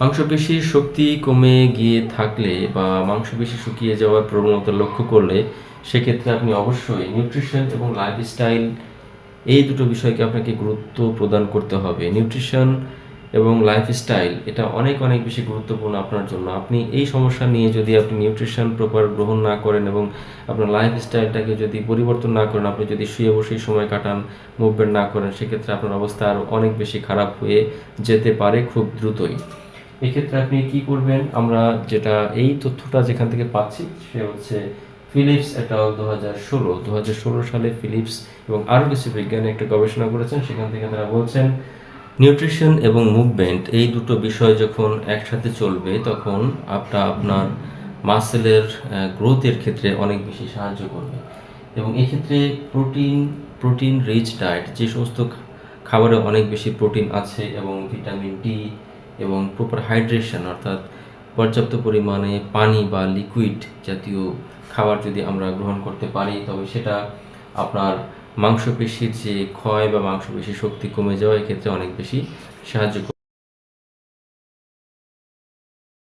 মাংসপেশির শক্তি কমে গিয়ে থাকলে বা মাংসপেশি শুকিয়ে যাওয়ার প্রবণতা লক্ষ্য করলে সেক্ষেত্রে আপনি অবশ্যই নিউট্রিশন এবং লাইফস্টাইল এই দুটো বিষয়কে আপনাকে গুরুত্ব প্রদান করতে হবে। নিউট্রিশন এবং লাইফস্টাইল এটা অনেক অনেক বেশি গুরুত্বপূর্ণ আপনার জন্য। আপনি এই সমস্যা নিয়ে যদি আপনি নিউট্রিশন প্রপার গ্রহণ না করেন এবং আপনার লাইফস্টাইলটাকে যদি পরিবর্তন না করেন, আপনি যদি শুয়ে বসেই সময় কাটান মুভমেন্ট না করেন, সেক্ষেত্রে আপনার অবস্থা আরও অনেক বেশি খারাপ হয়ে যেতে পারে খুব দ্রুতই। এক্ষেত্রে আপনি কি করবেন? আমরা যেটা, এই তথ্যটা যেখান থেকে পাচ্ছি, সে হচ্ছে ফিলিপস এটাল দু হাজার ষোলো। দু হাজার ষোলো সালে ফিলিপস এবং আরও কিছু বিজ্ঞানী একটা গবেষণা করেছেন। সেখান থেকে তারা বলছেন নিউট্রিশন এবং মুভমেন্ট এই দুটো বিষয় যখন একসাথে চলবে, তখন আপনা আপনার মাসেলের গ্রোথের ক্ষেত্রে অনেক বেশি সাহায্য করবে। এবং এক্ষেত্রে প্রোটিন প্রোটিন রিচ ডায়েট যে সমস্ত খাবারে অনেক বেশি প্রোটিন আছে এবং ভিটামিন ডি এবং প্রপার হাইড্রেশন অর্থাৎ পর্যাপ্ত পরিমাণে পানি বা লিকুইড জাতীয় খাবার যদি আমরা গ্রহণ করতে পারি, তবে সেটা আপনার মাংসপেশির যে ক্ষয় বা মাংসপেশির শক্তি কমে যাওয়া এক্ষেত্রে অনেক বেশি সাহায্য